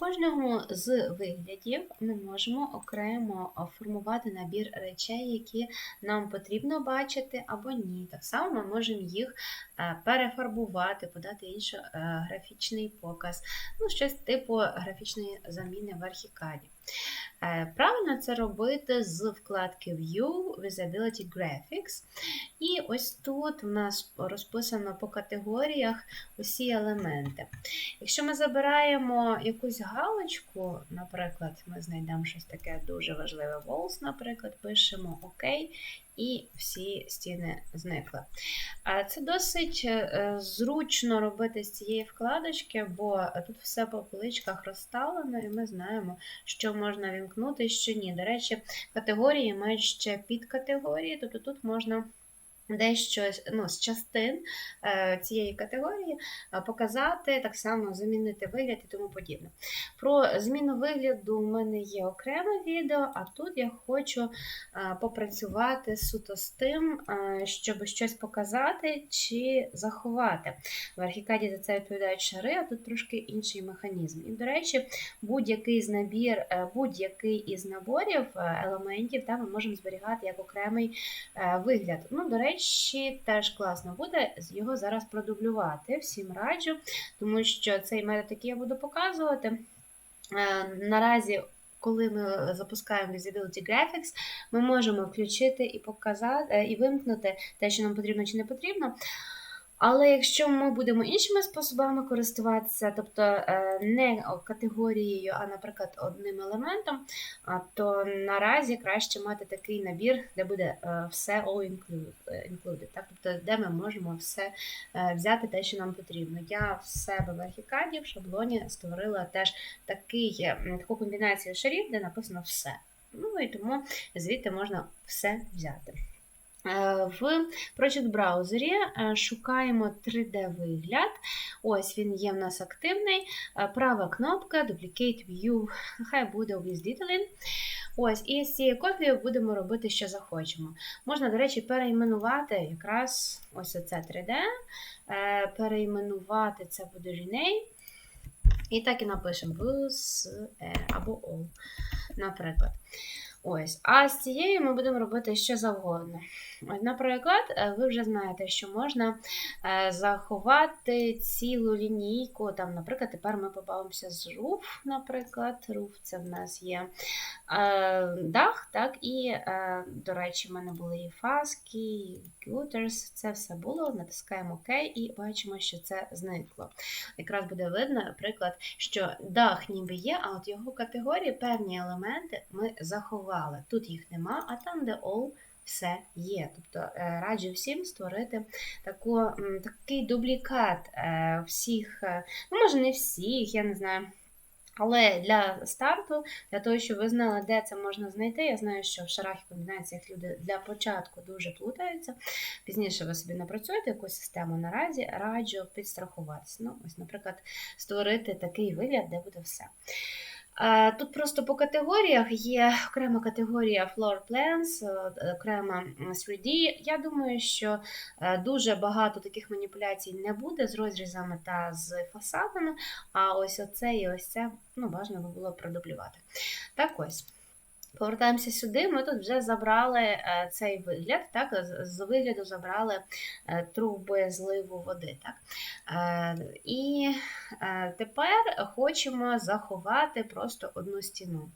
кожному з виглядів ми можемо окремо формувати набір речей, які нам потрібно бачити або ні. Так само ми можемо їх е, перефарбувати, подати інший е, графічний показ, ну, щось типу графічної заміни в архікаді. Е, Правильно це робити з вкладки View Visibility Graphics. І ось тут в нас розписано по категоріях усі елементи. Якщо ми забираємо якусь галочку, наприклад, ми знайдемо щось таке дуже важливе Walls, наприклад, пишемо ОК, і всі стіни зникли. Це досить е, зручно робити з цієї вкладочки, бо тут все по поличках розставлено, і ми знаємо, що можна вімкнути, що ні. До речі, категорії мають ще підкатегорії, тобто тут можна. Дещо ну, з частин е, цієї категорії е, показати, так само замінити вигляд і тому подібне. Про зміну вигляду у мене є окреме відео, а тут я хочу е, попрацювати суто з тим, щоб щось показати чи заховати. В архікаді за це відповідають шари, а тут трошки інший механізм. І, до речі, будь-який з набір, будь-який із наборів елементів та, ми можемо зберігати як окремий вигляд. Ну, до речі, теж класно буде його зараз продублювати. Всім раджу, тому що цей метод, який я буду показувати, е, наразі. Коли ми запускаємо Visibility Graphics, ми можемо включити і показати, е, і вимкнути те, що нам потрібно чи не потрібно. Але якщо ми будемо іншими способами користуватися, тобто е, не категорією, а, наприклад, одним елементом, то наразі краще мати такий набір, де буде е, все all included, так? тобто де ми можемо все е, взяти те, що нам потрібно. Я в себе в архікаді в шаблоні створила теж такий, таку комбінацію шарів, де написано все. Ну і тому звідти можна все взяти. В Project браузері шукаємо 3D-вигляд. Ось він є в нас активний. Права кнопка Duplicate View, хай буде with Detailing. Ось, І з цією копією будемо робити, що захочемо. Можна, до речі, перейменувати якраз ось оце 3D, перейменувати це буде Rename. І так і напишемо VS або All, наприклад. Ось, А з цією ми будемо робити що завгодно. Ось, Наприклад, е, ви вже знаєте, що можна е, заховати цілу лінійку. Там, Наприклад, тепер ми побавимося з руф, наприклад, руф це в нас є е, дах, так, і, до речі, в мене були і фаски, і gutters, це все було, натискаємо ОК і бачимо, що це зникло. Якраз буде видно, наприклад, що дах ніби є, а от його категорії певні елементи ми заховали. Тут їх нема, а там, де all, все є. Тобто е, раджу всім створити таку, такий дублікат е, всіх, е, ну, може, не всіх, я не знаю. Але для старту, для того, щоб ви знали, де це можна знайти, я знаю, що в шарах і комбінаціях люди для початку дуже плутаються. Пізніше ви собі напрацюєте якусь систему наразі, раджу підстрахуватися. Ну, ось, Наприклад, створити такий вигляд, де буде все. Тут просто по категоріях є окрема категорія Floor Plans, е, окрема 3D. Я думаю, що е, дуже багато таких маніпуляцій не буде з розрізами та з фасадами, а ось оце і ось це ну, важливо було продублювати. Так ось. Повертаємося сюди, ми тут вже забрали е, цей вигляд, так, з вигляду забрали е, труби зливу води. Так. Е, і тепер хочемо заховати просто одну стіну.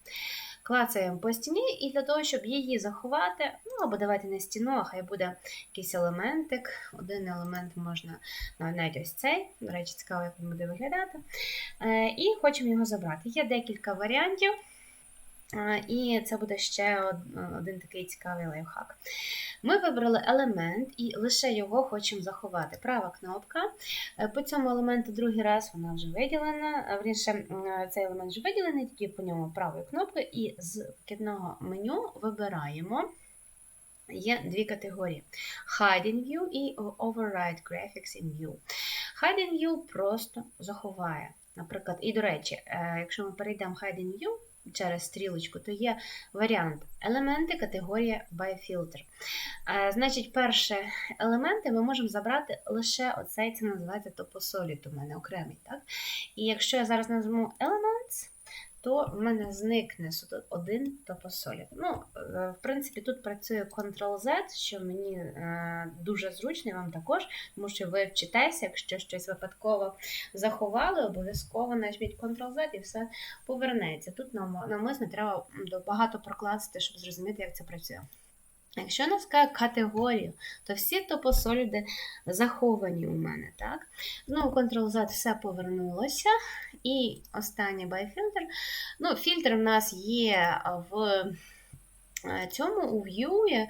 Клацаємо по стіні, і для того, щоб її заховати, ну або давайте не стіну, а хай буде якийсь елементик. Один елемент можна навіть ось цей, до речі, цікаво, як він буде виглядати. І хочемо його забрати. Є декілька варіантів. І це буде ще один такий цікавий лайфхак. Ми вибрали елемент і лише його хочемо заховати. Права кнопка. Е, по цьому елементу другий раз вона вже виділена. Вірніше, цей елемент вже виділений, тільки по ньому правою кнопкою, і з вхідного меню вибираємо. Є дві категорії: Hiding View і Override Graphics in View. Hiding View просто заховає. Наприклад, і до речі, е, якщо ми перейдемо Hiding View, через стрілочку, то є варіант елементи категорія by filter. Значить, перше елементи ми можемо забрати лише оцей, це називається топосоліт у мене окремий. так? І якщо я зараз назву Elements, то в мене зникне суто один топосолід. Ну, е, в принципі, тут працює Ctrl-Z, що мені е, дуже зручно, і вам також, тому що ви вчитеся, якщо щось випадково заховали, обов'язково нажміть Ctrl-Z і все повернеться. Тут навмисно треба багато прокласти, щоб зрозуміти, як це працює. Якщо нас категорію, то всі топосоліди заховані у мене. так? Знову Ctrl-Z все повернулося. І останній байфільтр. Ну, фільтр в нас є в е, цьому у View,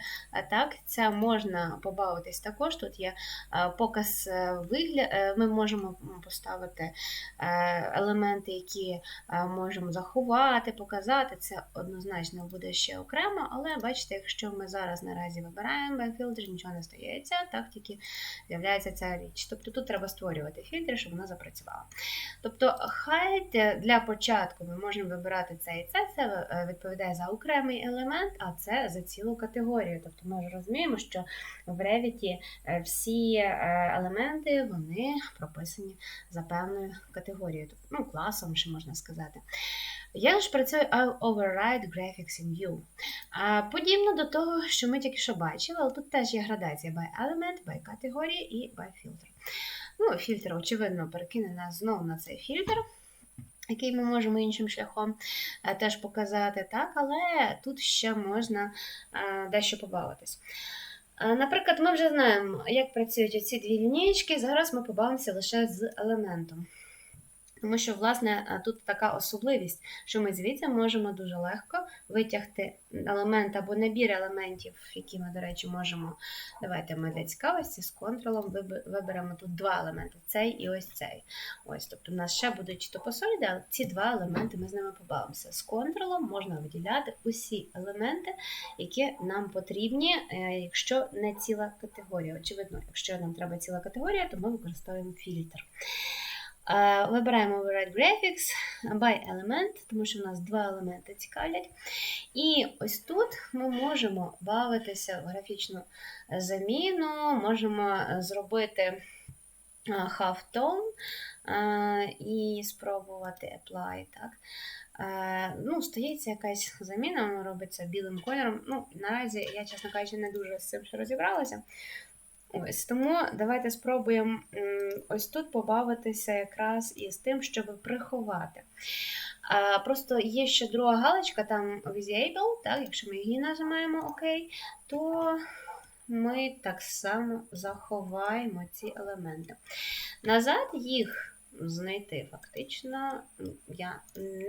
так, це можна побавитись також. Тут є е, показ вигляд, ми можемо поставити е, елементи, які е, можемо заховати, показати. Це однозначно буде ще окремо, але бачите, якщо ми зараз наразі вибираємо байфільтр, нічого не стається, так тільки з'являється ця річ. Тобто тут треба створювати фільтри, щоб воно запрацювало. Тобто, хай для початку ми можемо вибирати це і це, це е, відповідає за окремий елемент, а це за цілу категорію. Тобто ми ж розуміємо, що в Revit е, всі е, елементи вони прописані за певною категорією, тобто, ну, класом, ще можна сказати. Як ж працює Override Graphics in View? Подібно до того, що ми тільки що бачили, але тут теж є градація by element, by категорії і by filter. Ну, фільтр, очевидно, перекине нас знову на цей фільтр. Який ми можемо іншим шляхом е, теж показати, так, але тут ще можна е, дещо побавитись. Е, Наприклад, ми вже знаємо, як працюють ці дві лінійки. Зараз ми побавимося лише з елементом. Тому що, власне, е, тут така особливість, що ми звідси можемо дуже легко витягти елемент або набір елементів, які ми, до речі, можемо. Давайте ми для цікавості з контролом виберемо тут два елементи: цей і ось цей. Ось, Тобто, у нас ще будуть топосоліди, але ці два елементи ми з ними побавимося. З контролом можна виділяти усі елементи, які нам потрібні, е, якщо не ціла категорія. Очевидно, якщо нам треба ціла категорія, то ми використовуємо фільтр. Е, вибираємо Override Graphics by Element, тому що в нас два елементи цікавлять. І ось тут ми можемо бавитися в графічну заміну, можемо зробити е, half-tone е, і спробувати apply. так. Ну, Стається якась заміна, вона робиться білим кольором. Ну, Наразі я, чесно кажучи, не дуже з цим розібралася. Ось Тому давайте спробуємо ось тут побавитися якраз із тим, щоб приховати. А, Просто є ще друга галочка, там Visible, так, якщо ми її нажимаємо ОК, то ми так само заховаємо ці елементи. Назад їх знайти фактично я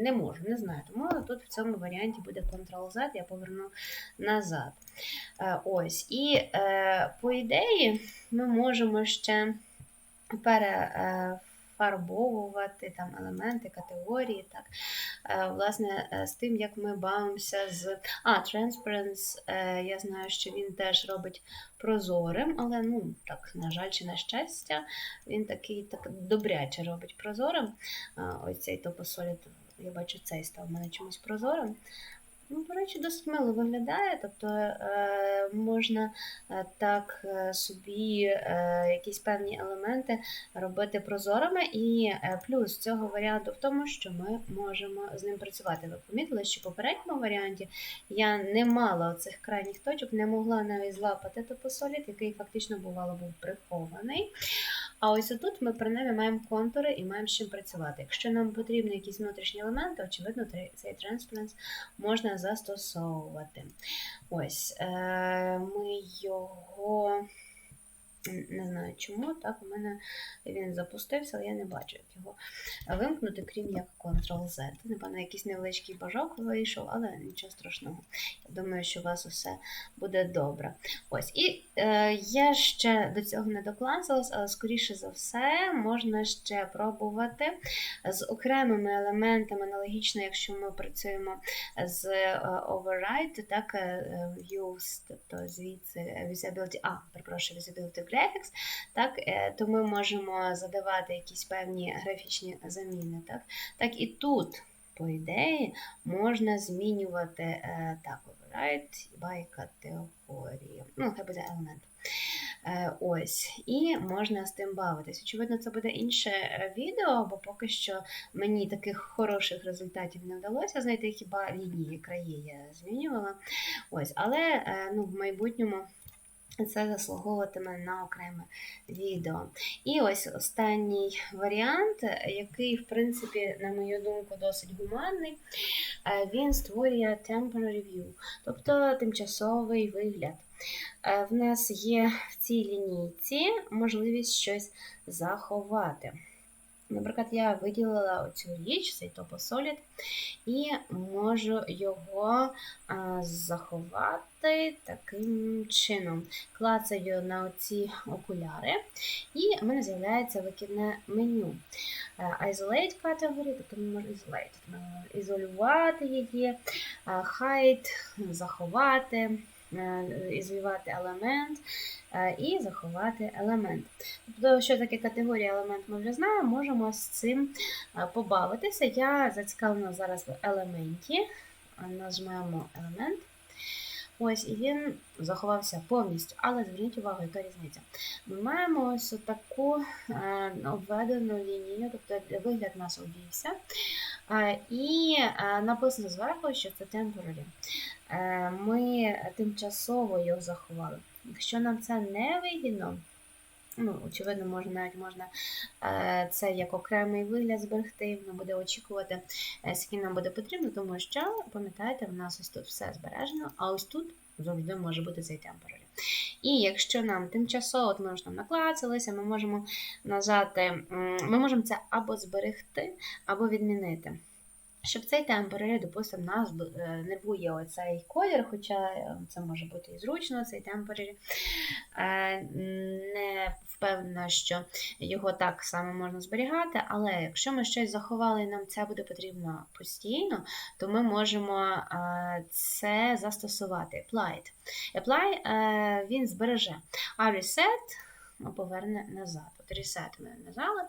не можу, не знаю. Тому тут в цьому варіанті буде Ctrl-Z, я поверну назад. Е, ось. І е, по ідеї ми можемо ще перефарбовувати там елементи, категорії. так. Е, власне, е, з тим, як ми бавимося з. А, Transparency, е, я знаю, що він теж робить прозорим, але, ну, так, на жаль, чи на щастя, він такий так добряче робить прозорим. Ось цей топосолід, я бачу, цей став мене чомусь прозорим. Ну, До речі, досить мило виглядає, тобто е, можна е, так е, собі е, якісь певні елементи робити прозорими, і е, плюс цього варіанту в тому, що ми можемо з ним працювати. Ви помітили, що в попередньому варіанті я не мала оцих крайніх точок, не могла навіть злапати топосолід, який фактично бувало був прихований. А ось отут ми принаймні маємо контури і маємо з чим працювати. Якщо нам потрібні якісь внутрішні елементи, очевидно, цей транспланс можна застосовувати. Ось, е, ми його не знаю чому, так у мене він запустився, але я не бачу, як його вимкнути, крім як Ctrl-Z. Напевно, якийсь невеличкий бажок вийшов, але нічого страшного. Я думаю, що у вас усе буде добре. Ось, І е, я ще до цього не докласилась, але, скоріше за все, можна ще пробувати з окремими елементами, аналогічно, якщо ми працюємо з е, Override, так, е, Views, тобто звідси Visibility, а, перепрошую, Visibility Graphics, так, е, то ми можемо задавати якісь певні графічні заміни. Так, так і тут, по ідеї, можна змінювати е, так, override by категорії. Ну, це буде елемент. Е, Ось, і можна з тим бавитись. Очевидно, це буде інше відео, бо поки що мені таких хороших результатів не вдалося знайти хіба лінії краї я змінювала. Ось, але ну, в майбутньому це заслуговуватиме на окреме відео. І ось останній варіант, який, в принципі, на мою думку, досить гуманний. Е, Він створює temporary view, тобто тимчасовий вигляд. Е, В нас є в цій лінійці можливість щось заховати. Наприклад, я виділила оцю річ, цей топосолід, і можу його заховати таким чином. Клацаю на ці окуляри, і в мене з'являється викидне меню. Е, Isolate category, тобто ми можемо е, ізолювати її, е, hide, заховати, е, звівати елемент е, і заховати елемент. Тобто, що таке категорія елемент, ми вже знаємо, можемо з цим е, побавитися. Я зацікавлена зараз в елементі. Нажмемо елемент. Ось, і він заховався повністю. Але зверніть увагу, яка різниця. Ми маємо ось таку е, обведену лінію, тобто вигляд нас обвівся. Е, і е, написано зверху, що це temporary. Ми тимчасово його заховали. Якщо нам це не вигідно, ну, очевидно, можна навіть можна е, це як окремий вигляд зберегти, воно буде очікувати, е, скільки нам буде потрібно, тому що, пам'ятаєте, в нас ось тут все збережено, а ось тут завжди може бути цей темporary. І якщо нам тимчасово, от ми вже там наклацалися, ми можемо нажати, ми можемо це або зберегти, або відмінити. Щоб цей темporary, допустимо, нас е, нервує оцей колір, хоча е, це може бути і зручно, цей. Е, Не впевнена, що його так само можна зберігати, але якщо ми щось заховали і нам це буде потрібно постійно, то ми можемо е, це застосувати. Applied. Apply е, він збереже. А reset поверне назад. От reset ми нажали,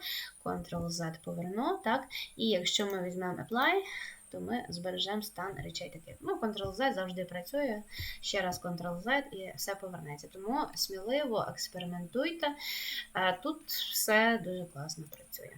Ctrl-Z поверну, так? І якщо ми візьмемо Apply, то ми збережемо стан речей таких. Ну, Ctrl-Z завжди працює. Ще раз Ctrl-Z і все повернеться. Тому сміливо експериментуйте. Е, Тут все дуже класно працює.